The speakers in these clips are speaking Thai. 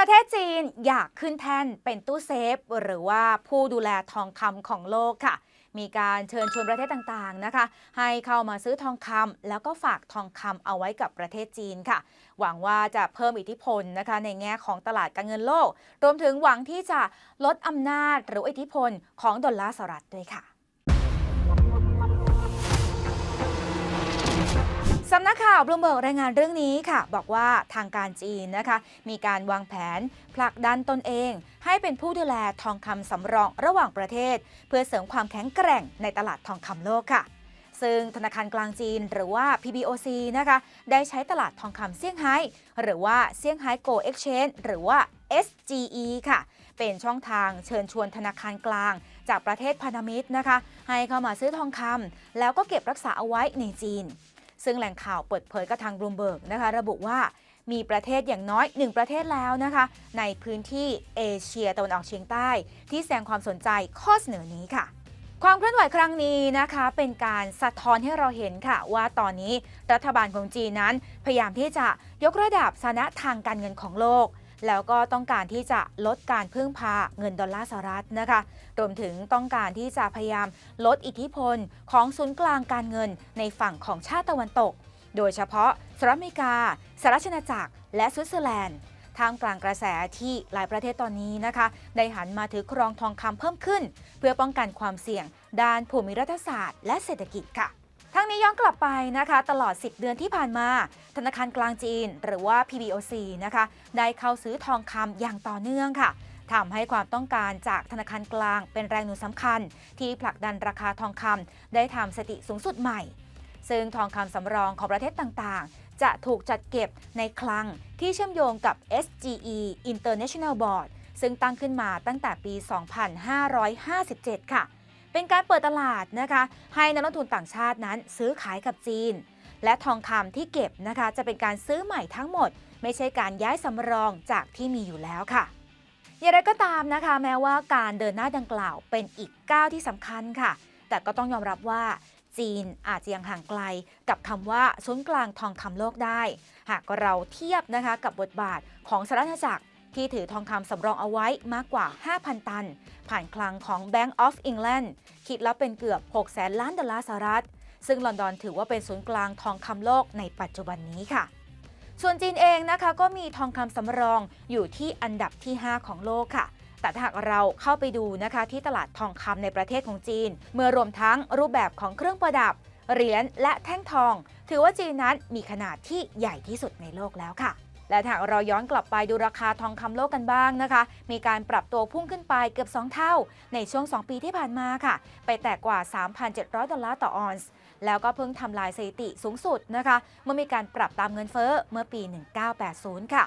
ประเทศจีนอยากขึ้นแท่นเป็นตู้เซฟ หรือว่าผู้ดูแลทองคำของโลกค่ะ มีการเชิญชวนประเทศต่างๆนะคะ ให้เข้ามาซื้อทองคำแล้วก็ฝากทองคำเอาไว้กับประเทศจีนค่ะ หวังว่าจะเพิ่มอิทธิพลนะคะ ในแง่ของตลาดการเงินโลก รวมถึงหวังที่จะลดอำนาจหรืออิทธิพลของดอลลาร์สหรัฐด้วยค่ะ สำนักข่าวบลูเบิร์กรายงานเรื่องนี้ค่ะ บอกว่าทางการจีนนะคะ มีการวางแผนผลักดันตนเอง ให้เป็นผู้ดูแลทองคำสำรองระหว่างประเทศ เพื่อเสริมความแข็งแกร่งในตลาดทองคำโลกค่ะ ซึ่งธนาคารกลางจีนหรือว่า PBOC นะคะ ได้ใช้ตลาดทองคำเซี่ยงไฮ้หรือว่าเซี่ยงไฮ้โก Exchange หรือว่า SGE ค่ะเป็นช่องทางเชิญชวนธนาคารกลาง จากประเทศพันธมิตรนะคะ ให้เข้ามาซื้อทองคำแล้วก็เก็บรักษาเอาไว้ในจีน ซึ่งแหล่งข่าวเปิดเผยกับทางบลูมเบิร์กนะคะ ระบุว่ามีประเทศอย่างน้อย 1 ประเทศแล้วนะคะ ในพื้นที่เอเชียตะวันออกเฉียงใต้ ที่แสดงความสนใจข้อเสนอนี้ค่ะ ความเคลื่อนไหวครั้งนี้นะคะ เป็นการสะท้อนให้เราเห็นค่ะ ว่าตอนนี้รัฐบาลของจีนนั้น พยายามที่จะยกระดับสถานะทางการเงินของโลก แล้วก็ต้องการที่จะลดการพึ่งพาเงินดอลลาร์สหรัฐนะคะรวมถึงต้องการที่จะพยายามลดอิทธิพลของศูนย์กลางการเงินในฝั่งของชาติตะวันตก โดยเฉพาะสหรัฐอเมริกาสหรัฐอาณาจักร และสวิตเซอร์แลนด์ท่ามกลางกระแสที่หลายประเทศตอนนี้นะคะ ได้หันมาถือครองทองคำเพิ่มขึ้น เพื่อป้องกันความเสี่ยง ด้านภูมิรัฐศาสตร์ และเศรษฐกิจค่ะ งนี้ย้อนกลับไปนะคะ ตลอด 10 เดือนที่ผ่านมา ธนาคารกลางจีน หรือว่า PBOC นะคะ ได้เข้าซื้อทองคำอย่างต่อเนื่องค่ะทำให้ความต้องการจากธนาคารกลางเป็นแรงหนุนสำคัญ ที่ผลักดันราคาทองคำได้ทำสถิติสูงสุดใหม่ ซึ่งทองคำสำรองของประเทศต่างๆ จะถูกจัดเก็บในคลังที่เชื่อมโยงกับ SGE International Board ซึ่งตั้งขึ้นมาตั้งแต่ปี 2557 ค่ะ เป็นการเปิดตลาดนะคะให้นักลงทุนต่างชาตินั้นซื้อขายกับจีน และทองคำที่เก็บนะคะจะเป็นการซื้อใหม่ทั้งหมด ไม่ใช่การย้ายสำรองจากที่มีอยู่แล้วค่ะอย่างไรก็ตามนะคะ แม้ว่าการเดินหน้าดังกล่าวเป็นอีกก้าวที่สำคัญค่ะ แต่ก็ต้องยอมรับว่าจีนอาจจะยังห่างไกลกับคำว่าศูนย์กลางทองคำโลกได้ หากเราเทียบนะคะกับบทบาทของสหรัฐอาณาจักร ที่ถือทองคำสำรองเอาไว้มากกว่า 5,000 ตัน ผ่านคลังของ Bank of England คิดแล้วเป็นเกือบ6แสนล้านดอลลาร์สหรัฐ ซึ่งลอนดอนถือว่าเป็นศูนย์กลางทองคำโลกในปัจจุบันนี้ค่ะ ส่วนจีนเองนะคะก็มีทองคำสำรองอยู่ที่อันดับที่ 5 ของโลกค่ะแต่ถ้าหากเราเข้าไปดูนะคะที่ตลาดทองคำในประเทศของจีน เมื่อรวมทั้งรูปแบบของเครื่องประดับ เหรียญและแท่งทอง ถือว่าจีนนั้นมีขนาดที่ใหญ่ที่สุดในโลกแล้วค่ะ และถ้าหากเราย้อนกลับไปดูราคาทองคำโลกกันบ้างนะคะ มีการปรับตัวพุ่งขึ้นไปเกือบ 2 เท่า ในช่วง 2 ปีที่ผ่านมาค่ะ ไปแตะกว่า 3,700 ดอลลาร์ต่อออนซ์แล้วก็เพิ่งทำลายสถิติสูงสุดนะคะ เมื่อมีการปรับตามเงินเฟ้อเมื่อปี 1980 ค่ะ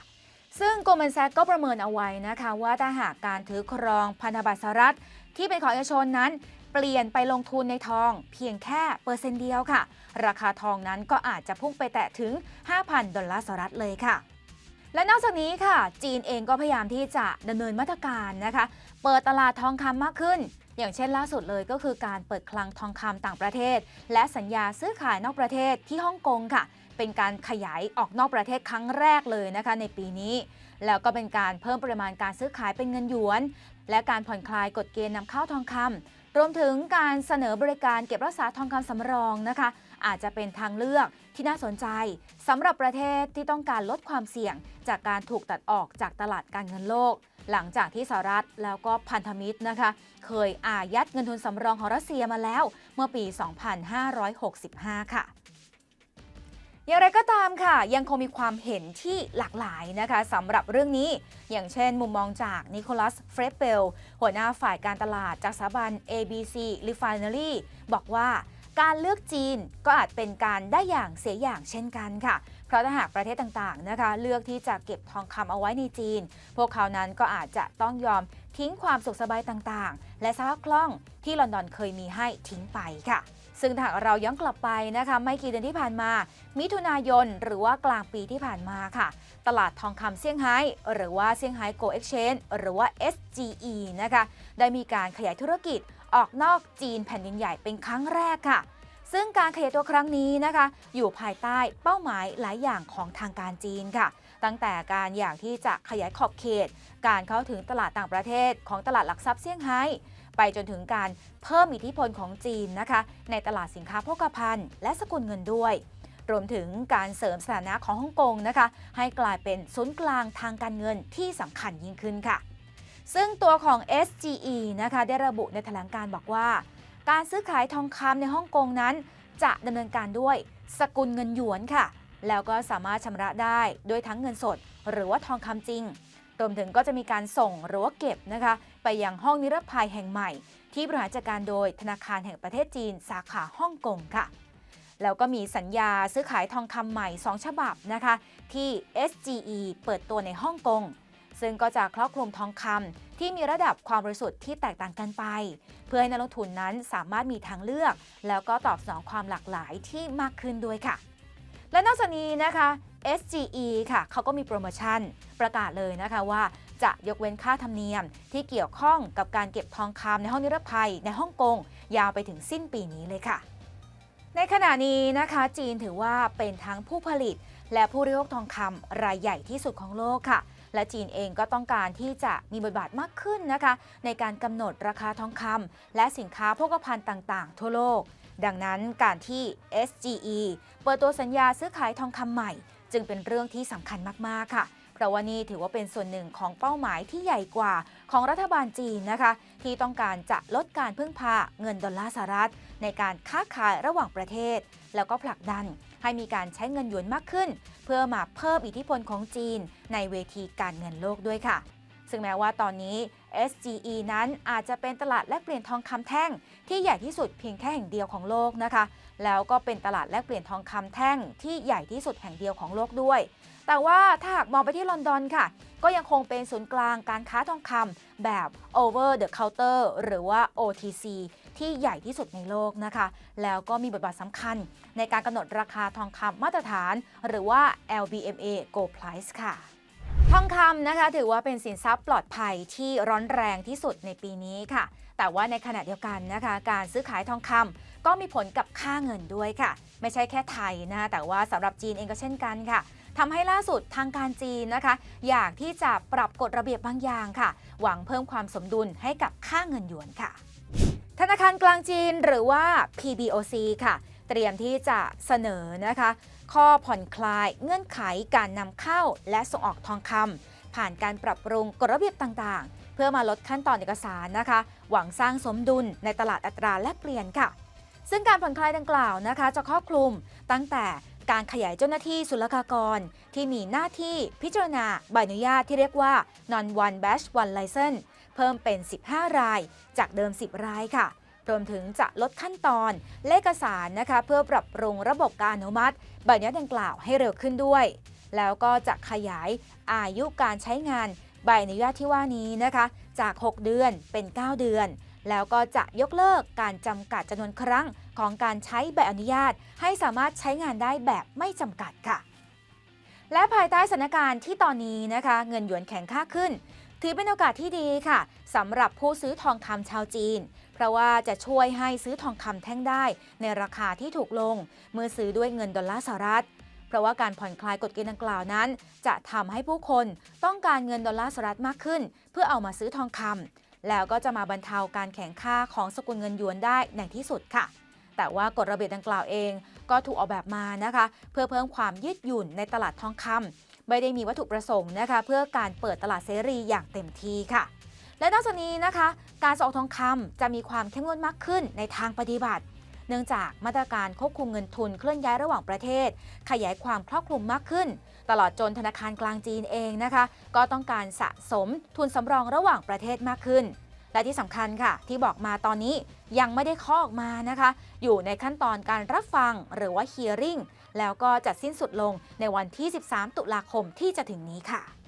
ซึ่งโกลแมนแซกก็ประเมินเอาไว้นะคะ ว่าถ้าหากการถือครองพันธบัตรสหรัฐ ที่เป็นของเอกชนนั้น เปลี่ยนไปลงทุนในทอง เพียงแค่เปอร์เซ็นต์เดียวค่ะ ราคาทองนั้นก็อาจจะพุ่งไปแตะถึง5,000 ดอลลาร์สหรัฐเลยค่ะ และนอกจากนี้ค่ะ จีนเองก็พยายามที่จะดำเนินมาตรการนะคะ เปิดตลาดทองคำมากขึ้น อย่างเช่นล่าสุดเลยก็คือการเปิดคลังทองคำต่างประเทศ และสัญญาซื้อขายนอกประเทศที่ฮ่องกงค่ะ เป็นการขยายออกนอกประเทศครั้งแรกเลยนะคะ ในปีนี้ แล้วก็เป็นการเพิ่มปริมาณการซื้อขายเป็นเงินหยวน และการผ่อนคลายกฎเกณฑ์นำเข้าทองคำรวมถึงการเสนอบริการเก็บรักษาทองคำสำรองนะคะ อาจจะเป็นทางเลือกที่น่าสนใจสำหรับประเทศที่ต้องการลดความเสี่ยง จากการถูกตัดออกจากตลาดการเงินโลก หลังจากที่สหรัฐแล้วก็พันธมิตรนะคะ เคยอายัดเงินทุนสำรองของรัสเซียมาแล้ว เมื่อปี 2565 ค่ะอย่างไรก็ตามค่ะ ยังคงมีความเห็นที่หลากหลายนะคะสำหรับเรื่องนี้ อย่างเช่นมุมมองจากนิโคลัสเฟรเปลหัวหน้าฝ่ายการตลาดจากสถาบัน ABC Refinery บอกว่า การเลือกจีนก็อาจเป็นการได้อย่างเสียอย่างเช่นกันค่ะ เพราะถ้าหากประเทศต่างๆนะคะ เลือกที่จะเก็บทองคำเอาไว้ในจีน พวกเขานั้นก็อาจจะต้องยอมทิ้งความสุขสบายต่างๆ และสภาพคล่องที่ลอนดอนเคยมีให้ทิ้งไปค่ะ ซึ่งถ้าเราย้อนกลับไปนะคะไม่กี่เดือนที่ผ่านมา มิถุนายนหรือว่ากลางปีที่ผ่านมาค่ะ ตลาดทองคำเซี่ยงไฮ้หรือว่าเซี่ยงไฮ้โก Exchange หรือว่า SGE นะคะได้มีการขยายธุรกิจ ออกนอกจีนแผ่นดินใหญ่เป็นครั้งแรกค่ะ ซึ่งการขยายตัวครั้งนี้นะคะ อยู่ภายใต้เป้าหมายหลายอย่างของทางการจีนค่ะ ตั้งแต่การอยากที่จะขยายขอบเขต การเข้าถึงตลาดต่างประเทศของตลาดหลักทรัพย์เซี่ยงไฮ้ไปจนถึงการเพิ่มอิทธิพลของจีนนะคะ ในตลาดสินค้าโภคภัณฑ์และสกุลเงินด้วย รวมถึงการเสริมสถานะของฮ่องกงนะคะ ให้กลายเป็นศูนย์กลางทางการเงินที่สำคัญยิ่งขึ้นค่ะ ซึ่งตัวของ SGE นะคะได้ระบุในแถลงการบอกว่า การซื้อขายทองคำในฮ่องกงนั้น จะดำเนินการด้วยสกุลเงินหยวนค่ะ แล้วก็สามารถชำระได้ด้วยทั้งเงินสด หรือว่าทองคำจริงรวมถึงก็จะมีการส่งหรือว่าเก็บนะคะ ไปยังห้องนิรภัยแห่งใหม่ ที่บริหารจัดการโดยธนาคารแห่งประเทศจีนสาขาฮ่องกงค่ะ แล้วก็มีสัญญาซื้อขายทองคำใหม่ 2 ฉบับนะคะ ที่ SGE เปิดตัวในฮ่องกง ซึ่งก็จะครอบคลุมทองคำที่มีระดับความบริสุทธิ์ที่แตกต่างกันไป เพื่อให้นักลงทุนนั้นสามารถมีทางเลือก แล้วก็ตอบสนองความหลากหลายที่มากขึ้นด้วยค่ะ และนอกจากนี้นะคะ SGE ค่ะเขาก็มีโปรโมชั่นประกาศเลยนะคะว่าจะยกเว้นค่าธรรมเนียมที่เกี่ยวข้องกับการเก็บทองคำในห้องนิรภัยในฮ่องกง ยาวไปถึงสิ้นปีนี้เลยค่ะ ในขณะนี้นะคะจีนถือว่าเป็นทั้งผู้ผลิต และผู้บริโภคทองคำรายใหญ่ที่สุดของโลกค่ะ และจีนเองก็ต้องการที่จะมีบทบาทมากขึ้นนะคะ ในการกำหนดราคาทองคำและสินค้าโภคภัณฑ์ต่าง ๆ ทั่วโลก ดังนั้นการที่ SGE เปิดตัวสัญญาซื้อขายทองคำใหม่ จึงเป็นเรื่องที่สำคัญมาก ๆ ค่ะ เพราะว่านี่ถือว่าเป็นส่วนหนึ่งของเป้าหมายที่ใหญ่กว่า ของรัฐบาลจีนนะคะ ที่ต้องการจะลดการพึ่งพาเงินดอลลาร์สหรัฐ ในการค้าขายระหว่างประเทศ แล้วก็ผลักดันให้มีการใช้เงินหยวนมากขึ้น เพื่อมาเพิ่มอิทธิพลของจีนในเวทีการเงินโลกด้วยค่ะ ซึ่งแม้ว่าตอนนี้ SGE นั้นอาจจะเป็นตลาดแลกเปลี่ยนทองคำแท่ง ที่ใหญ่ที่สุดเพียงแค่แห่งเดียวของโลกนะคะ แล้วก็เป็นตลาดแลกเปลี่ยนทองคำแท่งที่ใหญ่ที่สุดแห่งเดียวของโลกด้วย แต่ว่าถ้าหากมองไปที่ลอนดอนค่ะ ก็ยังคงเป็นศูนย์กลางการค้าทองคำแบบ over the counter หรือว่า OTC ที่ใหญ่ที่สุดในโลกนะคะ แล้วก็มีบทบาทสำคัญ ในการกำหนดราคาทองคำมาตรฐาน หรือว่า LBMA Gold Price ค่ะ ทองคำนะคะถือว่าเป็นสินทรัพย์ปลอดภัยที่ร้อนแรงที่สุดในปีนี้ค่ะ แต่ว่าในขณะเดียวกันนะคะ การซื้อขายทองคำก็มีผลกับค่าเงินด้วยค่ะ ไม่ใช่แค่ไทยนะแต่ว่าสำหรับจีนเองก็เช่นกันค่ะทำให้ล่าสุดทางการจีนนะคะ อยากที่จะปรับกฎระเบียบบางอย่างค่ะ หวังเพิ่มความสมดุลให้กับค่าเงินหยวนค่ะ ธนาคารกลางจีนหรือว่า PBOC ค่ะ เตรียมที่จะเสนอนะคะ ข้อผ่อนคลายเงื่อนไขการนำเข้าและส่งออกทองคำผ่านการปรับปรุงกฎระเบียบต่างๆ เพื่อมาลดขั้นตอนเอกสารนะคะ หวังสร้างสมดุลในตลาดอัตราแลกเปลี่ยนค่ะ ซึ่งการผ่อนคลายดังกล่าวนะคะ จะครอบคลุมตั้งแต่การขยายเจ้าหน้าที่ศุลกากร ที่มีหน้าที่พิจารณาใบอนุญาตที่เรียกว่า non one batch one license เพิ่มเป็น 15 ราย จากเดิม 10 รายค่ะ รวมถึงจะลดขั้นตอน เลขสารนะคะ เพื่อปรับปรุงระบบการอนุมัติ ใบอนุญาตดังกล่าวให้เร็วขึ้นด้วย แล้วก็จะขยายอายุการใช้งานใบอนุญาตที่ว่านี้นะคะ จาก 6 เดือนเป็น 9 เดือน แล้วก็จะยกเลิกการจำกัดจำนวนครั้งของการใช้ใบอนุญาต ให้สามารถใช้งานได้แบบไม่จำกัดค่ะ และภายใต้สถานการณ์ที่ตอนนี้นะคะ เงินหยวนแข็งค่าขึ้น ถือเป็นโอกาสที่ดีค่ะสำหรับผู้ซื้อทองคำชาวจีน ราะว่าจะช่วยให้ซื้อทองคำแท่งได้ในราคาที่ถูกลง เมื่อซื้อด้วยเงินดอลลาร์สหรัฐ เพราะว่าการผ่อนคลายกฎเกณฑ์ดังกล่าวนั้น จะทำให้ผู้คนต้องการเงินดอลลาร์สหรัฐมากขึ้น เพื่อเอามาซื้อทองคำแล้วก็จะมาบรรเทาการแข่งค่าของสกุลเงินหยวนได้ในที่สุดค่ะแต่ว่ากฎระเบียบดังกล่าวเองก็ถูกออกแบบมานะคะ เพื่อเพิ่มความยืดหยุ่นในตลาดทองคำไม่ได้มีวัตถุประสงค์นะคะ เพื่อการเปิดตลาดเสรีอย่างเต็มที่ค่ะ และนอกจากนี้นะคะ การส่งออกทองคำจะมีความเข้มงวดมากขึ้นในทางปฏิบัติ เนื่องจากมาตรการควบคุมเงินทุนเคลื่อนย้ายระหว่างประเทศ ขยายความครอบคลุมมากขึ้น ตลอดจนธนาคารกลางจีนเองนะคะ ก็ต้องการสะสมทุนสำรองระหว่างประเทศมากขึ้น และที่สำคัญค่ะ ที่บอกมาตอนนี้ยังไม่ได้ข้อออกมานะคะ อยู่ในขั้นตอนการรับฟังหรือว่า hearing แล้วก็จะสิ้นสุดลงในวันที่ 13 ตุลาคมที่จะถึงนี้ค่ะ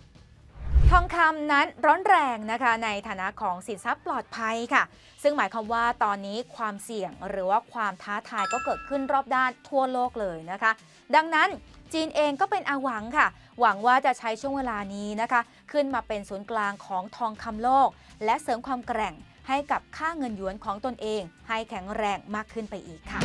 ทองคำนั้นร้อนแรงนะคะในฐานะของสินทรัพย์ปลอดภัยค่ะ ซึ่งหมายความว่าตอนนี้ความเสี่ยงหรือว่าความท้าทายก็เกิดขึ้นรอบด้านทั่วโลกเลยนะคะ ดังนั้นจีนเองก็เป็นอาหวังค่ะ หวังว่าจะใช้ช่วงเวลานี้นะคะ ขึ้นมาเป็นศูนย์กลางของทองคำโลก และเสริมความแกร่งให้กับค่าเงินหยวนของตนเอง ให้แข็งแรงมากขึ้นไปอีกค่ะ